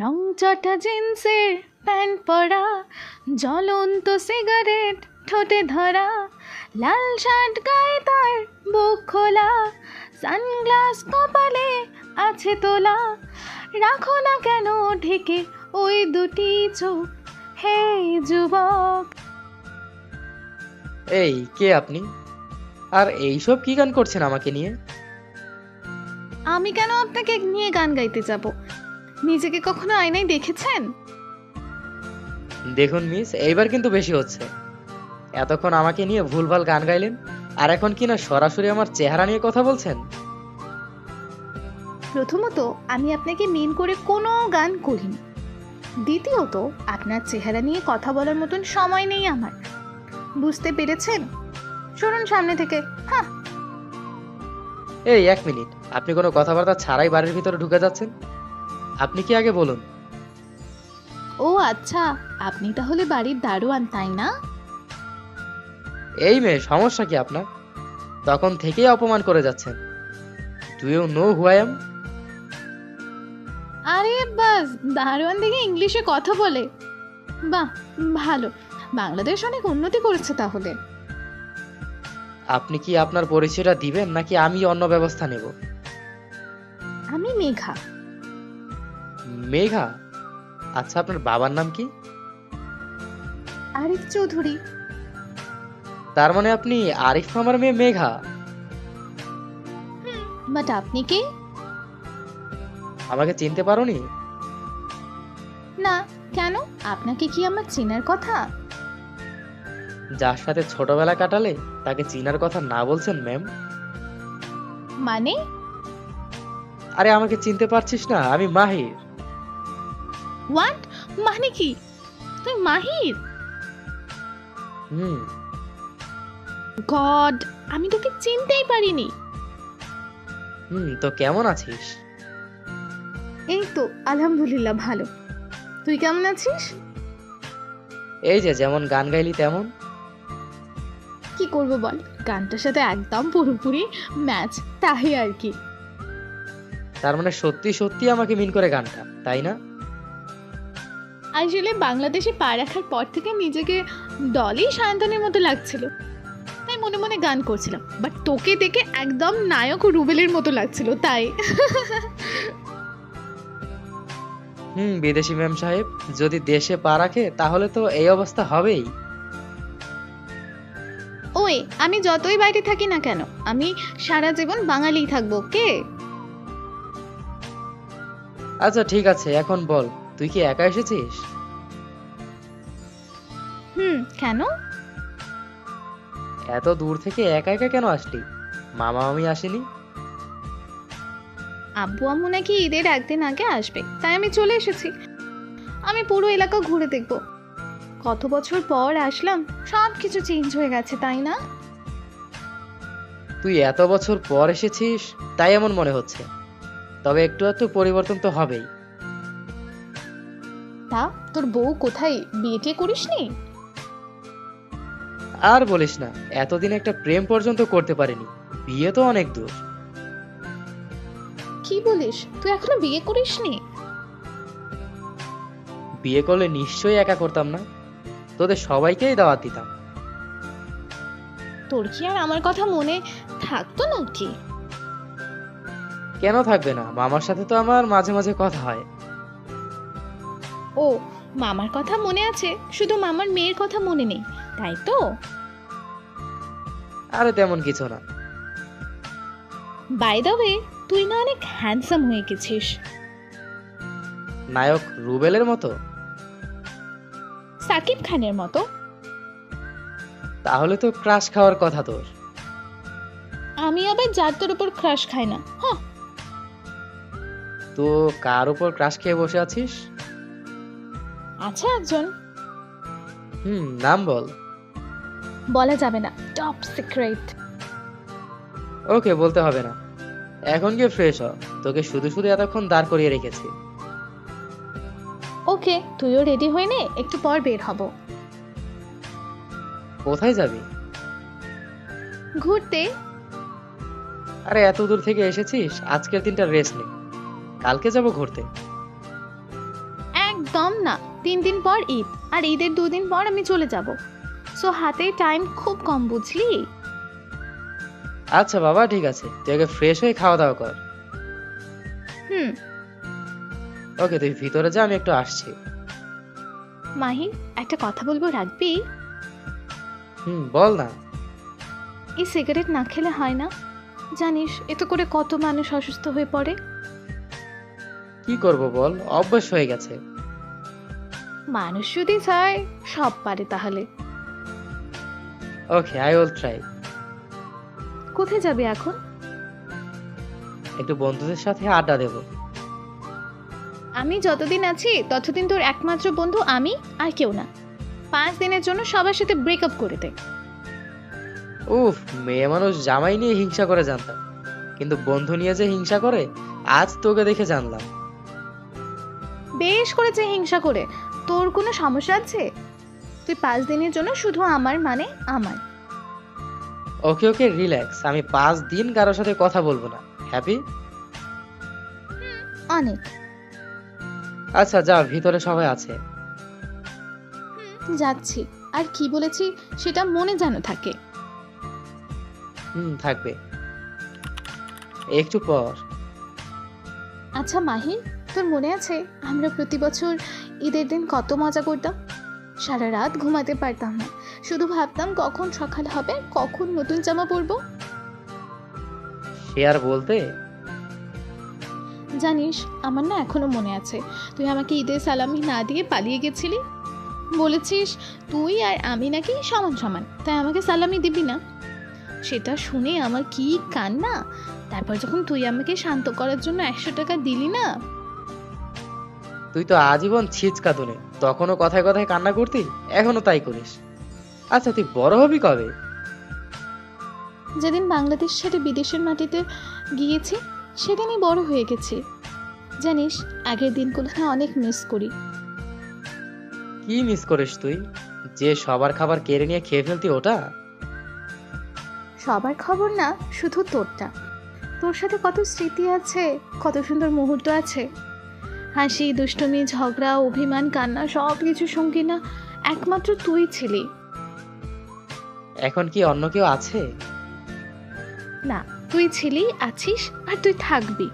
রং চটা জিন্সের প্যান্ট পরা জ্বলন্ত সিগারেট ঠোঁটে ধরা লাল শার্ট গায়ে তার বুক খোলা সানগ্লাস কপালে আছে তোলা। রাখো না কেন ঢেকে ওই দুটি চোখ হে যুবক। এই কে আপনি? আর এইসব কি গান করছেন আমাকে নিয়ে? আমি কেন আপনাকে নিয়ে গান গাইতে যাব? নিজেকে কখনো আয়নায় দেখেছেন? দেখুন মিস এইবার কিন্তু বেশি হচ্ছে। এতক্ষণ আমাকে নিয়ে ভুলভাল গান গাইলেন আর এখন কি না সরাসরি আমার চেহারা নিয়ে কথা বলছেন? প্রথমত আমি আপনাকে মেন করে কোনো গান করিনি। দ্বিতীয়ত আপনার চেহারা নিয়ে কথা বলার মতন সময় নেই আমার। বুঝতে পেরেছেন? শুনুন সামনে থেকে হ্যাঁ এই এক মিনিট আপনি কোনো কথাবার্তা ছাড়াই বাড়ির ভিতরে ঢুকে যাচ্ছেন? আপনি কি আগে বলুন? ও আচ্ছা আপনি তাহলে বাড়ির দারোয়ান তাই না? এই মেয়ে সমস্যা কি আপনার? তখন থেকেই অপমান করে যাচ্ছেন। Do you know who I am আরে বাস দারোয়ান দেখে ইংলিশে কথা বলে। বাহ ভালো। বাংলাদেশ অনেক উন্নতি করেছে তাহলে। আপনি কি আপনার পরিচয়টা দিবেন নাকি আমি অন্য ব্যবস্থা নেব? আমি মেঘা। মেঘা? আচ্ছা আপনার বাবার নাম কি? আরিফ চৌধুরী। তার মানে আপনি আরিফ মামার মেয়ে মেঘা? বাট আপনি কে? আমাকে চিনতে পারোনি? না কেন? আপনাকে কি আমার চেনার কথা? যার সাথে ছোটবেলা কাটালে তাকে চিনার কথা না বলছেন ম্যাম? মানে? আরে আমাকে চিনতে পারছিস না আমি মাহির। হোয়াট মানে কি? তুই মাহির? হুম। গড আমি তোকে চিনতেই পারিনি। হুম তো কেমন আছিস? এই তো আলহামদুলিল্লাহ ভালো। তুই কেমন আছিস? এই যে যেমন গান গাইলি তেমন। কি করব বল? গানটার সাথে একদম পুরোপুরি ম্যাচ তাই আর কি। তার মানে সত্যি সত্যি আমাকে মিন করে গানটা তাই না? আসলে বাংলাদেশে পা রাখার পর থেকে নিজেকে ডলি সায়ন্তনের মতো লাগছিল। তাই মনে মনে গান করছিলাম। বাট তোকে দেখে একদম নায়ক ও রুবেলের মতো লাগছিল তাই। হুম বিদেশি ম্যাম সাহেব যদি দেশে পা রাখে তাহলে তো এই অবস্থা হবেই। ওই আমি যতই বাইরে থাকি না কেন আমি সারা জীবন বাঙালিই থাকব কে আচ্ছা ঠিক আছে এখন বল। তুই কি একা এসেছিস? হুম কেন? এত দূর থেকে একা একা কেন আসলি? মামা মামি আসেনি? আব্বু আম্মু নাকি ঈদের একদিন আগে আসবে তাই আমি চলে এসেছি। আমি পুরো এলাকা ঘুরে দেখব। কত বছর পর আসলাম সব কিছু চেঞ্জ হয়ে গেছে তাই না? তুই এত বছর পর এসেছিস তাই এমন মনে হচ্ছে। তবে একটু একটু পরিবর্তন তো হবেই। তা তোর বউ কোথায়? বিয়ে টিয়ে করিসনি? আর বলিস না এতদিন একটা প্রেম পর্যন্ত করতে পারিনি। বিয়ে তো অনেক দূর। কি বলিস? তুই এখনও বিয়ে করিসনি? বিয়ে করলে নিশ্চয়ই একা করতাম না। তোদের সবাইকেই দাওয়াত দিতাম। তোর কি আর আমার কথা মনে থাকতো নাকি? কেন থাকবে না? মামার সাথে তো আমার মাঝে মাঝে কথা হয়। ও মামার কথা মনে আছে? শুধু মামার মেয়ের কথা মনে নেই তাই তো? আরে তেমন কিছু না। বাই দ্য ওয়ে তুই না অনেক হ্যান্ডসাম হয়ে গেছিস। নায়ক রুবেলের মতো? সাকিব খানের মতো? তাহলে তো ক্রাশ খাওয়ার কথা তোর। আমি আবার যার তোর উপর ক্রাশ খাই না হ্যাঁ। তো কার উপর ক্রাশ খেয়ে বসে আছিস? আছে একজন? হুম নাম বল। বলা যাবে না। টপ সিক্রেট ওকে বলতে হবে না। এখন গিয়ে ফ্রেশ হ। তোকে শুধু শুধু এতক্ষণ দাঁড় করিয়ে রেখেছি। ওকে তুইও রেডি হয়ে নে একটু পর বের হব। কোথায় যাবি? ঘুরতে। আরে এত দূর থেকে এসেছিস? আজকের দিনটা রেস্ট নে। কালকে যাব ঘুরতে। না তিন দিন পর ঈদ আর ঈদের দুদিন পর আমি চলে যাব। সো হাতে টাইম খুব কম বুঝলি? আচ্ছা বাবা ঠিক আছে। তুই আগে ফ্রেশ হয়ে খাওয়া দাওয়া কর। হুম। ওকে তুই ভিতরে যা আমি একটু আসছি। মাহি একটা কথা বলব রাখবি? হুম বল না। এই সিগারেট না খেলে হয় না। জানিস এতে করে কত মানুষ অসুস্থ হয়ে পড়ে? কি করব বল? অভ্যাস হয়ে গেছে। মানুষ যদি চায় সব পারে তাহলে। ওকে আই উইল ট্রাই কোথায় যাবে এখন? একটু বন্ধুদের সাথে আড্ডা দেব। আমি যতদিন আছি ততদিন তোর একমাত্র বন্ধু আমি আর কেউ না। পাঁচ দিনের জন্য সবার সাথে ব্রেকআপ করে দে। উফ মেয়ে মানুষ জামাই নিয়ে হিংসা করে জানতাম। কিন্তু বন্ধু নিয়ে যে হিংসা করে আজ তোকে দেখে জানলাম। বেশ করেছে হিংসা করে। তোর কোনো সমস্যা আছে? তুই পাঁচ দিনের জন্য শুধু আমার মানে আমার। Okay okay relax. আমি পাঁচ দিন কারোর সাথে কথা বলব না। হ্যাপি? অনেক। আচ্ছা যা ভিতরে সবাই আছে। যাচ্ছি। আর কি বলেছি সেটা মনে যেন থাকে। হুম থাকবে। একটু পর। আচ্ছা মাহি তোর মনে আছে আমরা প্রতি বছর ঈদের দিন কত মজা করতাম। সারা রাত ঘুমাতে পারতাম না। শুধু ভাবতাম কখন সকাল হবে কখন নতুন জামা পরবো। সে আর বলতে? জানিস আমার না এখনও মনে আছে। তুই আমাকে ঈদের সালামি না দিয়ে পালিয়ে গেছিলি। বলেছিস তুই আর আমি নাকি সমান সমান। তাই আমাকে সালামি দিবি না। সেটা শুনে আমার কি কান্না। তারপর যখন তুই আমাকে শান্ত করার জন্য একশো টাকা দিলি না তুই তো আজীবন ছিচকা তুলে তখনও কথায় কথায় কান্না করতি এখনও তাই করিস। আচ্ছা তুই বড় হবি কবে? যেদিন বাংলাদেশ ছেড়ে বিদেশের মাটিতে গিয়েছি সেদিনই বড় হয়ে গেছি। জানিস আগের দিনগুলো না অনেক মিস করি। কি মিস করিস তুই? যে সবার খাবার কেড়ে নিয়ে খেয়ে ফেলতি ওটা? সবার খবর না শুধু তোরটা। তোর সাথে কত স্মৃতি আছে কত সুন্দর মুহূর্ত আছে। হাসি দুষ্টুমি ঝগড়া অভিমান কান্না সব কিছু সঙ্গী না একমাত্র তুই ছিলি। এখন কি অন্য কেউ আছে? না তুই ছিলি আছিস আর তুই থাকবি।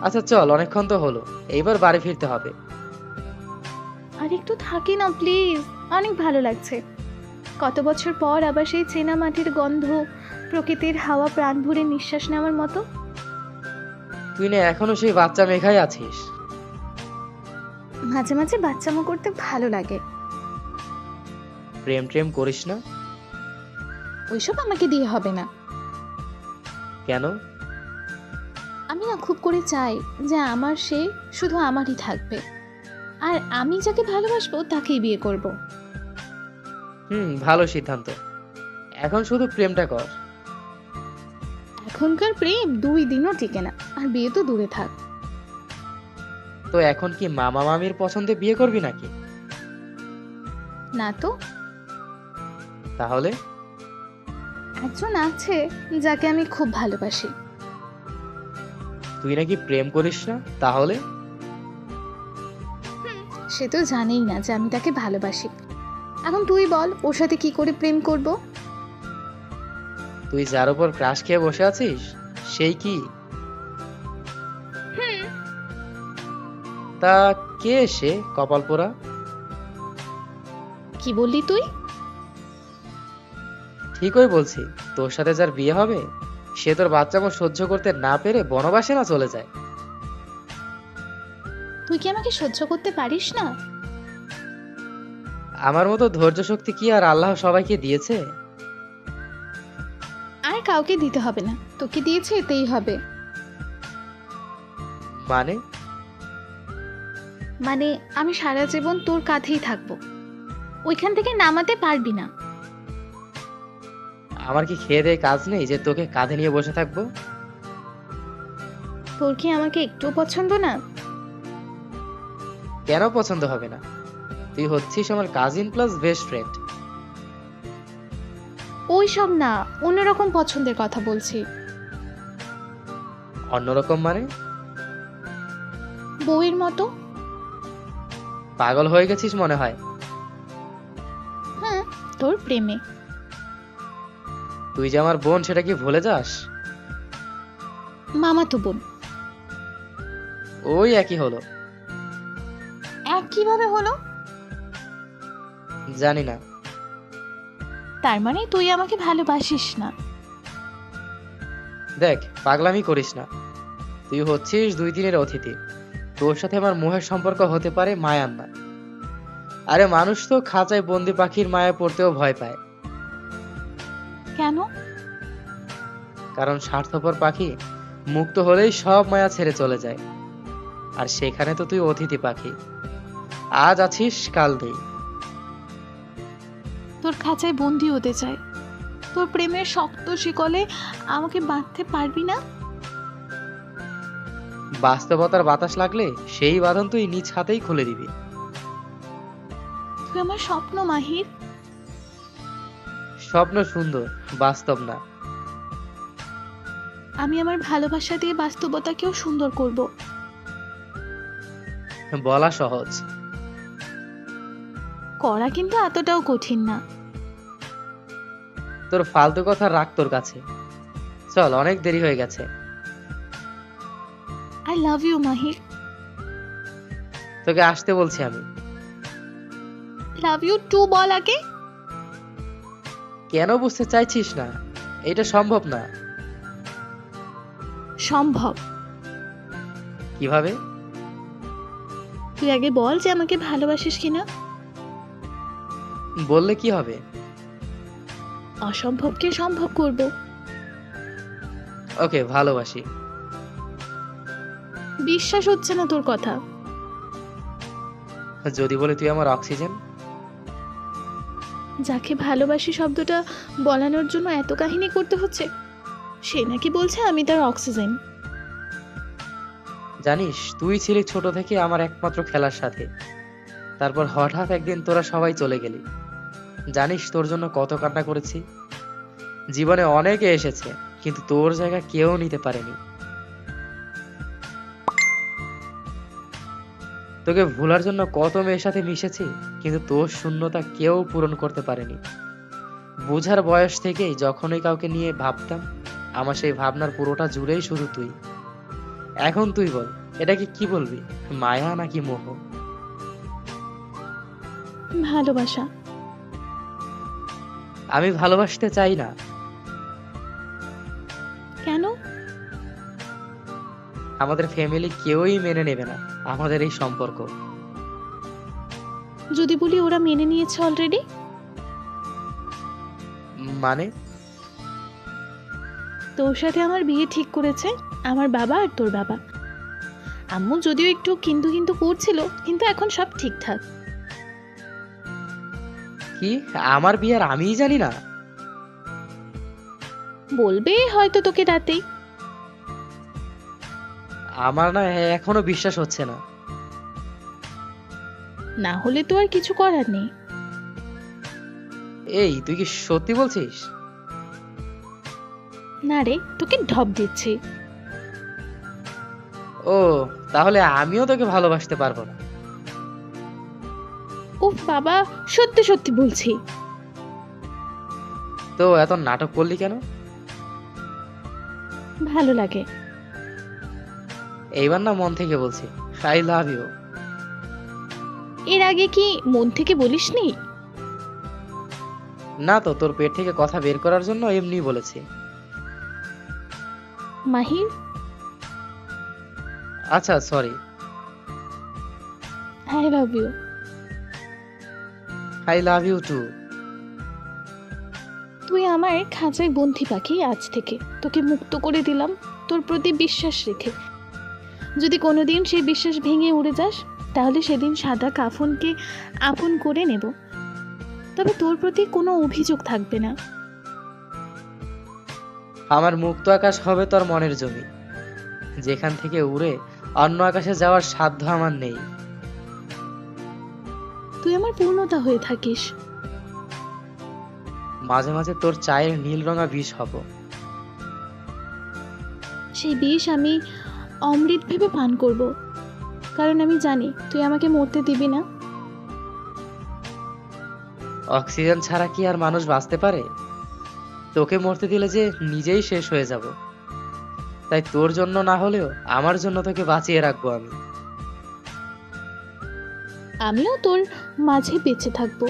আচ্ছা চল অনেকক্ষণ তো হলো। এইবার বাড়ি ফিরতে হবে। আর একটু থাকি না প্লিজ। অনেক ভালো লাগছে। কত বছর পর আবার সেই চেনা মাটির গন্ধ প্রকৃতির হাওয়া প্রাণ ভরে নিঃশ্বাস নেওয়ার মতো। তুই না এখনও সেই বাচ্চা মেঘাই আছিস। মাঝে মাঝে বাচ্চা বাচ্চামো করতে ভালো লাগে। প্রেম ট্রেম করিস না? ওইসব আমাকে দিয়ে হবে না। কেন? আমি না খুব করে চাই যে আমার সে শুধু আমারই থাকবে। আর আমি যাকে ভালোবাসবো তাকেই বিয়ে করব। হুম ভালো সিদ্ধান্ত। এখন শুধু প্রেমটা কর। এখনকার প্রেম দুই দিনও টিকে না। আর বিয়ে তো দূরে থাক। তো এখন কি মামা মামির পছন্দে বিয়ে করবি নাকি? না তো। তাহলে? একজন আছে যাকে আমি খুব ভালোবাসি। তুই নাকি প্রেম করিস না? তাহলে? সে তো জানেই না যে আমি তাকে ভালোবাসি। এখন তুই বল ওর সাথে কি করে প্রেম করব? তুই যার উপর ক্রাশ খেয়ে বসে আছিস সেই কি? তা কে সে কপাল পোড়া? কি বললি তুই? ঠিকই বলছি তোর সাথে যার বিয়ে হবে সে তোর বাচ্চামো সহ্য করতে না পেরে বনবাসে না চলে যায়। তুই কি আমাকে সহ্য করতে পারিস না? আমার মতো ধৈর্য শক্তি কি আর আল্লাহ সবাইকে দিয়েছে? আর কাউকে দিতে হবে না তোকে দিয়েছে এতেই হবে। মানে? মানে আমি সারা জীবন তোর কাঁধেই থাকব। ওইখান থেকে নামাতে পারবি না। আমার কি খেয়ে দেয়ে কাজ নেই যে তোকে কাঁধে নিয়ে বসে থাকব? তোর কি আমাকে একটু পছন্দ না? কেন পছন্দ হবে না? তুই হচ্ছিস আমার কাজিন প্লাস বেস্ট ফ্রেন্ড ওই সব না অন্যরকম পছন্দের কথা বলছি। অন্যরকম মানে? বউয়ের মতো? পাগল হয়ে গেছিস মনে হয়? হুম তোর প্রেমে। তুই যে আমার বোন সেটা কি ভুলে যাস? মামা তো বোন। ওই একই হলো। এক কীভাবে হলো? জানি না। তার মানে তুই আমাকে ভালোবাসিস না। দেখ পাগলামি করিস না। তুই হচ্ছিস দুই দিনের অতিথি। তোর সাথে আমার মোহের সম্পর্ক হতে পারে মায়ার না আরে মানুষ তো খাঁচায় বন্দি পাখির মায়া পড়তেও ভয় পায়। কেন? কারণ স্বার্থপর পাখি মুক্ত হলেই সব মায়া ছেড়ে চলে যায়। আর সেখানে তো তুই অতিথি পাখি। আজ আছিস কাল নেই। তোর খাঁচায় বন্দি হতে চাই। তোর প্রেমের শক্ত শিকলে আমাকে বাঁধতে পারবি না? বাস্তবতার বাতাস লাগলে সেই বাঁধন তুই নিজ হাতেই খুলে দিবি। তুই আমার স্বপ্ন মাহির। স্বপ্ন সুন্দর বাস্তব না। আমি আমার ভালোবাসা দিয়ে বাস্তবতাকেও সুন্দর করব। বলা সহজ। করা কিন্তু এতটাও কঠিন না। তোর ফালতু কথা রাখ তোর কাছে। চল অনেক দেরি হয়ে গেছে। লাভ ইউ মাহির তোকে আসতে বলছি আমি। লাভ ইউ টু বল আগে। কেন বুঝতে চাইছিস না? এটা সম্ভব না। সম্ভব। কীভাবে? তুই আগে বল যে আমাকে ভালোবাসিস কিনা। বললে কি হবে? অসম্ভবকে সম্ভব করব। ওকে ভালোবাসি। বিশ্বাস হচ্ছে না তোর কথা। যদি বলে তুই আমার অক্সিজেন? যাকে ভালোবাসি শব্দটা বলানোর জন্য এত কাহিনী করতে হচ্ছে সে নাকি বলছে আমি তার অক্সিজেন। জানিস তুই ছিলি ছোট থেকে আমার একমাত্র খেলার সাথে। তারপর হঠাৎ একদিন তোরা সবাই চলে গেলি। জানিস তোর জন্য কত কান্না করেছি? জীবনে অনেকে এসেছে কিন্তু তোর জায়গা কেউ নিতে পারেনি। তোকে ভোলার জন্য কত মেয়ের সাথে মিশেছি কিন্তু তোর শূন্যতা কেউ পূরণ করতে পারেনি। বোঝার বয়স থেকেই যখনই কাউকে নিয়ে ভাবতাম আমার সেই ভাবনার পুরোটা জুড়েই শুধু তুই। এখন তুই বল এটাকে কি বলবি মায়া নাকি মোহ? ভালোবাসা। আমি ভালোবাসতে চাই না। কেন? আমাদের ফ্যামিলি কেউই মেনে নেবে না আমাদের এই সম্পর্ক। যদি বলি ওরা মেনে নিয়েছে অলরেডি মানে? তোর সাথে আমার বিয়ে ঠিক করেছে আমার বাবা আর তোর বাবা। আম্মু যদিও একটু কিন্তু কিন্তু করছিল কিন্তু এখন সব ঠিকঠাক। কি? আমার বিয়ার আমিই জানি না? বলবে হয়তো তোকে রাতেই। আমার না এখনও বিশ্বাস হচ্ছে না। না হলে তো আর কিছু করার নেই। এই তুই কি সত্যি বলছিস? না রে তোকে ঢপ দিচ্ছি। ও তাহলে আমিও তোকে ভালোবাসতে পারব না। ও বাবা সত্যি সত্যি বলছি। তো এত নাটক করলি কেন? ভালো লাগে। এইবার না মন থেকে বলছি আই লাভ ইউ এর আগে কি মন থেকে বলিসনি? না তো তোর পেট থেকে কথা বের করার জন্য এমনি বলেছি। মাহির? আচ্ছা sorry I love you I love you too তুই আমার খাঁচায় বন্ধি পাখি আজ থেকে। তোকে মুক্ত করে দিলাম। তোর প্রতি বিশ্বাস রেখে। যদি কোনোদিন সেই বিশ্বাস ভেঙে উড়ে যাস তাহলে সেদিন সাদা কাফনকে আপন করে নেব। তবে তোর প্রতি কোনো অভিযোগ থাকবে না। আমার মুক্ত আকাশ হবে তোর মনের জমি। যেখান থেকে উড়ে অন্য আকাশে যাওয়ার সাধ্য আমার নেই। তুই আমার পূর্ণতা হয়ে থাকিস। মাঝে মাঝে তোর চায়ের নীল রঙা বিষ হব। সেই বিষ আমি অমৃত ভেবে পান করব। কারণ আমি জানি তুই আমাকে মরতে দিবি না। অক্সিজেন ছাড়া কি আর মানুষ বাঁচতে পারে? তোকে মরতে দিলে যে নিজেই শেষ হয়ে যাব। তাই তোর জন্য না হলেও আমার জন্য তোকে বাঁচিয়ে রাখব আমি। আমিও তোর মাঝে বেঁচে থাকব।